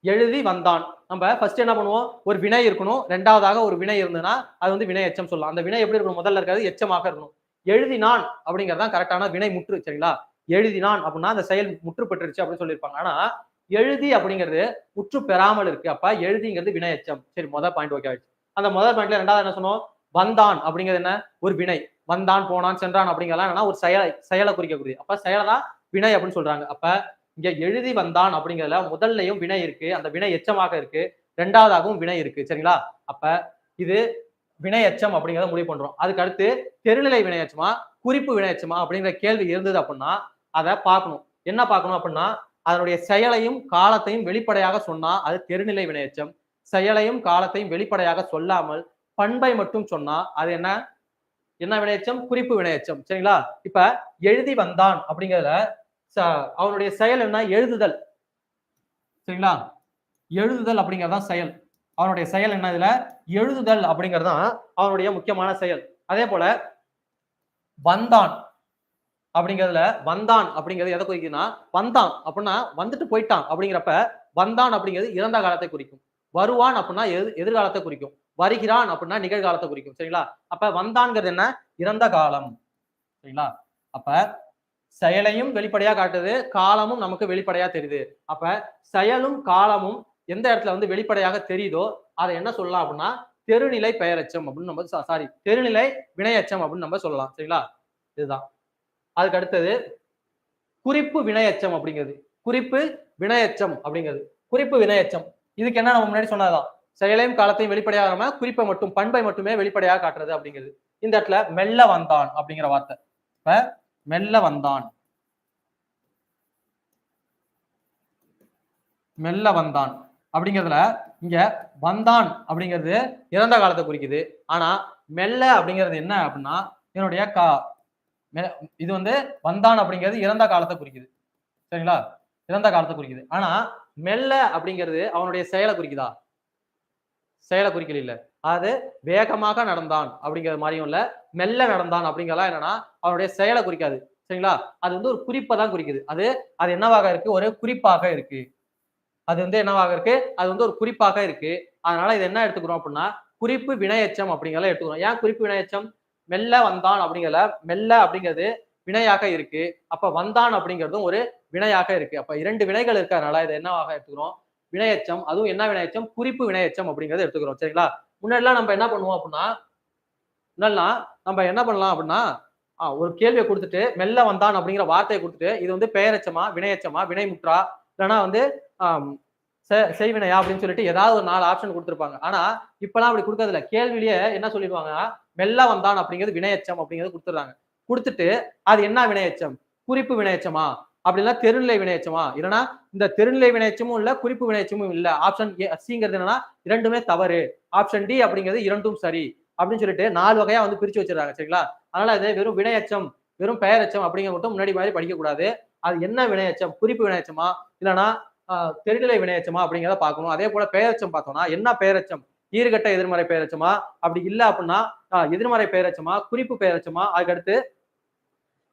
எழுதி வந்தான். நம்ம ஃபர்ஸ்ட் என்ன பண்ணுவோம்? ஒரு வினை இருக்கணும். ரெண்டாவதாக ஒரு வினை இருந்ததுன்னா அது வந்து வினை எச்சம் சொல்லலாம். அந்த வினை எப்படி இருக்கணும்? முதல்ல இருக்காது எச்சமாக இருக்கணும். எழுதினான் அப்படிங்கிறது தான் கரெக்டான வினை முற்று சரிங்களா? எழுதினான் அப்படின்னா அந்த செயல் முற்று பெற்றுருச்சு அப்படின்னு சொல்லியிருப்பாங்க. ஆனா எழுதி அப்படிங்கிறது உற்று பெறாமல் இருக்கு. அப்ப எழுதிங்கிறது வினை எச்சம் சரி முதல் பாயிண்ட் ஓகே ஆயிடுச்சு. அந்த முதல் பாயிண்ட்ல ரெண்டாவது என்ன சொன்னோம்? வந்தான் அப்படிங்கிறது என்ன? ஒரு வினை. வந்தான் போனான் சென்றான் அப்படிங்கிறலாம் என்னன்னா ஒரு செயலை செயலை குறிக்கக்கூடிய அப்ப செயலை தான் வினை அப்படின்னு சொல்றாங்க. அப்ப இங்க எழுதி வந்தான் அப்படிங்கிறதுல முதல்லையும் வினை இருக்கு. அந்த வினை எச்சமாக இருக்கு. ரெண்டாவதாகவும் வினை இருக்கு. சரிங்களா? அப்ப இது வினை எச்சம் அப்படிங்கிறத முடிவு பண்றோம். அதுக்கு அடுத்து தெருநிலை வினையச்சமா? குறிப்பு வினையச்சமா? அப்படிங்கிற கேள்வி இருந்தது அப்படின்னா அதை பார்க்கணும். என்ன பார்க்கணும் அப்படின்னா அதனுடைய செயலையும் காலத்தையும் வெளிப்படையாக சொன்னா அது தெருநிலை வினையச்சம். செயலையும் காலத்தையும் வெளிப்படையாக சொல்லாமல் பண்பை மட்டும் சொன்னா அது என்ன? என்ன வினையச்சம்? குறிப்பு வினையச்சம். சரிங்களா? இப்ப எழுதி வந்தான் அப்படிங்கிறதுல ச- அவனுடைய செயல் என்ன? எழுதுதல். சரிங்களா? எழுதுதல் அப்படிங்கறதான் செயல். அவனுடைய செயல் என்ன இதுல? எழுதுதல் அப்படிங்கிறது தான் அவனுடைய முக்கியமான செயல். அதே போல வந்தான். அப்படிங்கிறதுல வந்தான் அப்படிங்கிறது எதை குறிக்குதுன்னா வந்தான் அப்படின்னா வந்துட்டு போயிட்டான் அப்படிங்கிறப்ப வந்தான் அப்படிங்கிறது இறந்த காலத்தை குறிக்கும். வருவான் அப்படின்னா எது எதிர்காலத்தை குறிக்கும். வருகிறான் அப்படின்னா நிகழ்காலத்தை குறிக்கும். சரிங்களா? அப்ப வந்தான்ங்கிறது என்ன? இறந்த காலம். சரிங்களா? அப்ப செயலையும் வெளிப்படையா காட்டுது காலமும் நமக்கு வெளிப்படையா தெரியுது. அப்ப செயலும் காலமும் எந்த இடத்துல வந்து வெளிப்படையாக தெரியுதோ அதை என்ன சொல்லலாம் அப்படின்னா தெருநிலை பெயரச்சம் அப்படின்னு நம்ம சாரி தெருநிலை வினையச்சம் அப்படின்னு நம்ம சொல்லலாம். சரிங்களா? இதுதான். அதுக்கு அடுத்தது குறிப்பு வினையச்சம் அப்படிங்கிறது. குறிப்பு வினையச்சம் அப்படிங்கிறது. குறிப்பு வினையச்சம். இதுக்கு என்ன நம்ம முன்னாடி சொன்னதுதான். செயலையும் காலத்தையும் வெளிப்படையாக குறிப்பை மட்டும் பண்பை மட்டுமே வெளிப்படையாக காட்டுறது அப்படிங்கிறது. இந்த இடத்துல மெல்ல வந்தான் அப்படிங்கிற வார்த்தை. இப்ப மெல்ல வந்தான். மெல்ல வந்தான் அப்படிங்கிறதுல இங்க வந்தான் அப்படிங்கிறது இறந்த காலத்தை குறிக்குது. ஆனா மெல்ல அப்படிங்கிறது என்ன அப்படின்னா என்னுடைய கா இது வந்து வந்தான் அப்படிங்கிறது இறந்த காலத்தை குறிக்குது. சரிங்களா? இறந்த காலத்தை குறிக்குது. ஆனா மெல்ல அப்படிங்கிறது அவனுடைய செயலை குறிக்குதா? செயலை குறிக்கல இல்ல. அது வேகமாக நடந்தான் அப்படிங்கிறது மாதிரியும் இல்ல. மெல்ல நடந்தான் அப்படிங்கிறதா என்னன்னா அவனுடைய செயலை குறிக்காது. சரிங்களா? அது வந்து ஒரு குறிப்பை தான் குறிக்குது. அது அது என்னவாக இருக்கு? ஒரு குறிப்பாக இருக்கு. அது வந்து என்னவாக இருக்கு? அது வந்து ஒரு குறிப்பாக இருக்கு. அதனால இது என்ன எடுத்துக்கிறோம் அப்படின்னா குறிப்பு வினையச்சம் அப்படிங்கிறத எடுத்துக்கிறோம். ஏன் குறிப்பு வினையச்சம்? மெல்ல வந்தான் அப்படிங்கிறத மெல்ல அப்படிங்கிறது வினையாக இருக்கு. அப்ப வந்தான் அப்படிங்கிறதும் ஒரு வினையாக இருக்கு. அப்ப இரண்டு வினைகள் இருக்கிறதுனால இதை என்னவாக எடுத்துக்கிறோம்? வினையச்சம். அதுவும் என்ன வினையச்சம்? குறிப்பு வினையச்சம் அப்படிங்கிறத எடுத்துக்கிறோம். சரிங்களா? முன்னாடிலாம் நம்ம என்ன பண்ணுவோம் அப்படின்னா முன்னாடிலாம் நம்ம என்ன பண்ணலாம் அப்படின்னா ஒரு கேள்வியை கொடுத்துட்டு மெல்ல வந்தான் அப்படிங்கிற வார்த்தையை கொடுத்துட்டு இது வந்து பெயரச்சமா வினையச்சமா வினைமுற்றா? இல்லைன்னா வந்து செய்வினையா அப்படின்னு சொல்லிட்டு ஏதாவது ஒரு நாலு ஆப்ஷன் கொடுத்துருப்பாங்க. ஆனா இப்பெல்லாம் அப்படி கொடுக்கறதில்ல. கேள்வியிலேயே என்ன சொல்லிடுவாங்க? மெல்ல வந்தான் அப்படிங்கிறது வினையச்சம் அப்படிங்கிறது கொடுத்துறாங்க கொடுத்துட்டு அது என்ன வினையச்சம்? குறிப்பு வினையச்சமா? அப்படின்னா தெருநிலை வினையச்சமா? இல்லைன்னா இந்த தெருநிலை வினையச்சமும் இல்ல குறிப்பு வினையச்சமும் இல்ல. ஆப்ஷன் சிங்கிறது என்னன்னா இரண்டுமே தவறு. ஆப்ஷன் டி அப்படிங்கிறது இரண்டும் சரி அப்படின்னு சொல்லிட்டு நாலு வகையா வந்து பிரிச்சு வச்சிருக்காங்க சரிங்களா? அதனால அது வெறும் வினையச்சம் வெறும் பெயரச்சம் அப்படிங்கிற மட்டும் முன்னாடி மாதிரி படிக்க கூடாது அது என்ன வினையச்சம்? குறிப்பு வினையச்சமா? இல்லைன்னா தெருநிலை வினையச்சமா அப்படிங்கிறத பார்க்கணும். அதே போல பெயரச்சம் பார்த்தோம்னா என்ன பெயரச்சம்? ஈறுகட்ட எதிர்மறை பெயரச்சமா? அப்படி இல்லை அப்படின்னா எதிர்மறை பெயரச்சமா குறிப்பு பெயரச்சமா அதுக்கடுத்து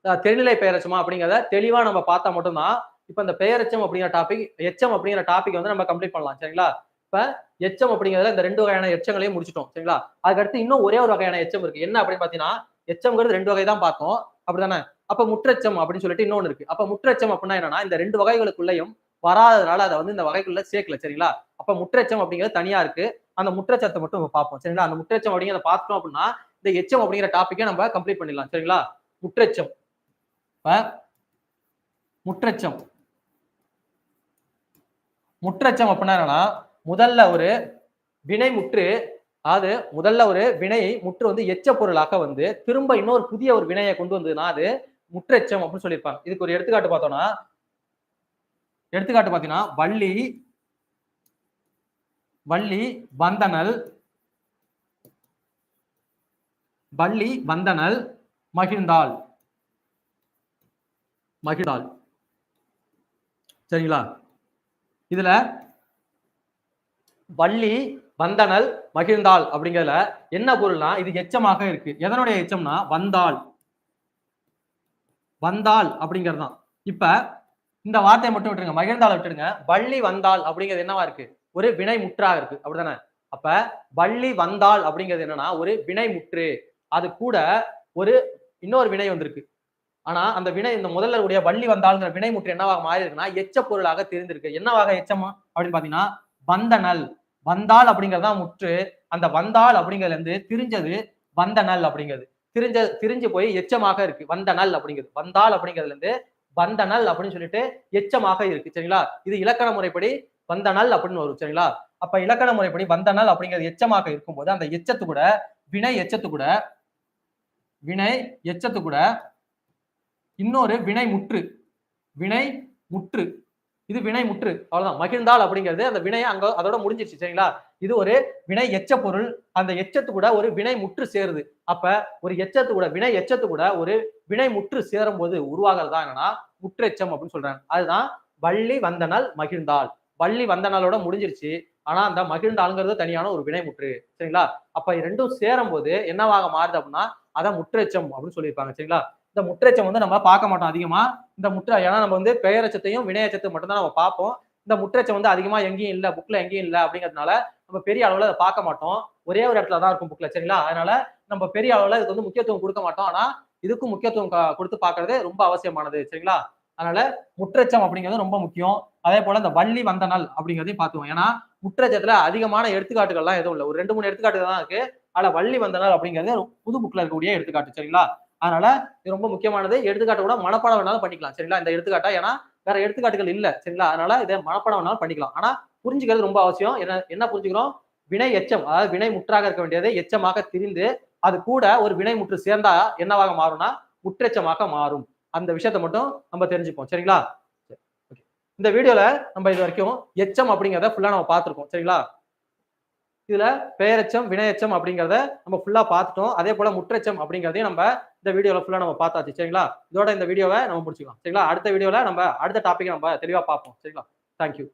ஆஹ், தெருநிலை பெயரச்சமா அப்படிங்கிறத தெளிவா நம்ம பார்த்தா மட்டும்தான் இப்ப இந்த பெயரச்சம் அப்படிங்கிற டாபிக் எச்சம் அப்படிங்கிற டாபிக் வந்து நம்ம கம்ப்ளீட் பண்ணலாம் சரிங்களா? இப்ப எச்சம் அப்படிங்கிறதுல இந்த ரெண்டு வகையான எச்சங்களையும் முடிச்சிட்டோம் சரிங்களா? அதுக்கடுத்து இன்னும் ஒரே ஒரு வகையான எச்சம் இருக்கு. என்ன அப்படின்னு பாத்தீங்கன்னா எச்சம்ங்கிறது ரெண்டு வகை தான் பார்த்தோம் அப்படிதானே? அப்ப முற்றச்சம் அப்படின்னு சொல்லிட்டு இன்னொன்னு இருக்கு. அப்ப முற்றச்சம் அப்படின்னா என்னன்னா இந்த ரெண்டு வகைகளுக்குள்ளேயும் வராததுனால அதை வந்து இந்த வகைக்குள்ள சேர்க்கல சரிங்களா? அப்ப முற்றச்சம் அப்படிங்கிறது தனியா இருக்கு. அந்த முற்றச்சத்தை மட்டும் நம்ம பார்ப்போம் சரிங்களா? அந்த முற்றச்சம் அப்படிங்கிறத பார்த்தோம் அப்படின்னா இந்த எச்சம் அப்படிங்கிற டாபிக்கை நம்ம கம்ப்ளீட் பண்ணிடலாம் சரிங்களா? முற்றச்சம். இப்ப முற்றச்சம். முற்றச்சம் அப்படின்னா என்னன்னா முதல்ல ஒரு வினை முற்று அது முதல்ல ஒரு வினையை முற்று வந்து எச்ச பொருளாக வந்து திரும்ப இன்னொரு புதிய ஒரு வினையை கொண்டு வந்ததுன்னா அது முற்றெச்சம் அப்படின்னு சொல்லியிருப்பாங்க. இதுக்கு ஒரு எடுத்துக்காட்டு பார்த்தோம்னா எடுத்துக்காட்டு பார்த்தீங்கன்னா வள்ளி வள்ளி வந்தனல் வள்ளி வந்தனல் மகிழ்ந்தாள். மகிழ்ந்தாள். சரிங்களா? இதுல வள்ளி வந்தனல் மகிழ்ந்தாள் அப்படிங்கிறதுல என்ன பொருள்னா இது எச்சமாக இருக்கு. எதனுடைய எச்சம்னா வந்தாள். வந்தாள் அப்படிங்கிறது தான் இப்ப இந்த வார்த்தையை மட்டும் விட்டுருங்க. மகிழ்ந்தாள் விட்டுருங்க. வள்ளி வந்தாள் அப்படிங்கிறது என்னவா இருக்கு? ஒரு வினை முற்றா இருக்கு. அப்படிதானே அப்ப வள்ளி வந்தால் அப்படிங்கிறது என்னன்னா ஒரு வினை முற்று அது கூட ஒரு இன்னொரு வினை வந்திருக்கு. ஆனா அந்த வினை இந்த முதல்ல உடைய வள்ளி வந்தாள்ங்கிற வினை முற்று என்னவாக மாறி இருக்குன்னா எச்ச பொருளாக தெரிந்திருக்கு. என்னவாக எச்சமா? அப்படின்னு பாத்தீங்கன்னா வந்தனல். வந்தாள் அப்படிங்கிறது தான் முற்று. அந்த வந்தாள் அப்படிங்கிறதுல இருந்து திரிஞ்சது வந்தனல் அப்படிங்கிறது. திரிஞ்ச திரிஞ்சு போய் எச்சமாக இருக்கு. வந்தனல் அப்படிங்கிறது. வந்தாள் அப்படிங்கிறதுல இருந்து வந்தனல் அப்படின்னு சொல்லிட்டு எச்சமாக இருக்கு சரிங்களா? இது இலக்கண முறைப்படி வந்தனல் அப்படின்னு வரும் சரிங்களா? அப்ப இலக்கண முறைப்படி வந்தனல் அப்படிங்கிறது எச்சமாக இருக்கும்போது அந்த எச்சத்து கூட வினை எச்சத்து கூட வினை எச்சத்து கூட இன்னொரு வினை முற்று வினை முற்று இது வினை முற்று அவ்வளவுதான். மகிழ்ந்தால் அப்படிங்கிறது அந்த வினையை அங்க அதோட முடிஞ்சிருச்சு சரிங்களா? இது ஒரு வினை எச்ச பொருள். அந்த எச்சத்து கூட ஒரு வினை முற்று சேருது. அப்ப ஒரு எச்சத்து கூட வினை எச்சத்து கூட ஒரு வினை முற்று சேரும் போது உருவாகிறதா என்னன்னா முற்றெச்சம் அப்படின்னு சொல்றாங்க. அதுதான் வள்ளி வந்தனல் மகிழ்ந்தாள் வள்ளி வந்தனாலோட முடிஞ்சிருச்சு. ஆனா அந்த மகிழ்ந்தாளுங்கிறது தனியான ஒரு வினை முற்று சரிங்களா? அப்ப ரெண்டும் சேரும் போது என்னவாக மாறுது அப்படின்னா அதான் முற்றெச்சம் அப்படின்னு சொல்லியிருப்பாங்க சரிங்களா? இந்த முற்றச்சம் வந்து நம்ம பார்க்க மாட்டோம் அதிகமா. இந்த முற்ற ஏன்னா நம்ம வந்து பெயரச்சத்தையும் வினையச்சத்தையும் மட்டும்தான் நம்ம பார்ப்போம். இந்த முற்றச்சம் வந்து அதிகமா எங்கேயும் இல்ல புக்ல எங்கேயும் இல்ல அப்படிங்கிறதுனால நம்ம பெரிய அளவுல அதை பார்க்க மாட்டோம். ஒரே ஒரு இடத்துல தான் இருக்கும் புக்ல சரிங்களா? அதனால நம்ம பெரிய அளவுல இதுக்கு வந்து முக்கியத்துவம் கொடுக்க மாட்டோம். ஆனா இதுக்கும் முக்கியத்துவம் கொடுத்து பாக்குறது ரொம்ப அவசியமானது சரிங்களா? அதனால முற்றச்சம் அப்படிங்கிறது ரொம்ப முக்கியம். அதே போல இந்த வள்ளி வந்தனல் அப்படிங்கிறதையும் பார்த்துவோம் ஏன்னா முற்றச்சத்துல அதிகமான எடுத்துக்காட்டுகள்லாம் எதுவும் இல்லை. ஒரு ரெண்டு மூணு எடுத்துக்காட்டு தான் இருக்கு. ஆனா வள்ளி வந்தனல் அப்படிங்கிறது புது புக்ல இருக்கக்கூடிய எடுத்துக்காட்டு சரிங்களா? அதனால இது ரொம்ப முக்கியமானது. எடுத்துக்காட்டு கூட மனப்பாடம் வேணாலும் பண்ணிக்கலாம். சரிங்களா? இந்த எடுத்துக்காட்டா ஏன்னா வேற எடுத்துக்காட்டுகள் இல்ல. சரிங்களா? அதனால இதை மனப்பாடம் வேணாலும் பண்ணிக்கலாம். ஆனா புரிஞ்சுக்கிறது ரொம்ப அவசியம். என்ன என்ன புரிஞ்சுக்கிறோம்? வினை எச்சம் அதாவது வினை முற்றாக இருக்க வேண்டியதை எச்சமாக திரிந்து அது கூட ஒரு வினை முற்று சேர்ந்தா என்னவாக மாறும்னா முற்றெச்சமாக மாறும். அந்த விஷயத்த மட்டும் நம்ம தெரிஞ்சுப்போம். சரிங்களா? சரி, இந்த வீடியோல நம்ம இது வரைக்கும் எச்சம் அப்படிங்கிறத ஃபுல்லா நம்ம பார்த்துருக்கோம். சரிங்களா? இதுல பெயரச்சம் வினையச்சம் அப்படிங்கிறத நம்ம ஃபுல்லா பார்த்துட்டோம். அதே போல முற்றெச்சம் அப்படிங்கிறதையும் நம்ம இந்த வீடியோல ஃபுல்லா நம்ம பார்த்தாச்சு. சரிங்களா? இதோட இந்த வீடியோவை நம்ம முடிச்சுக்கலாம். சரிங்களா? அடுத்த வீடியோல நம்ம அடுத்த டாபிக் நம்ம தெளிவா பார்ப்போம். சரிங்களா? தேங்க்யூ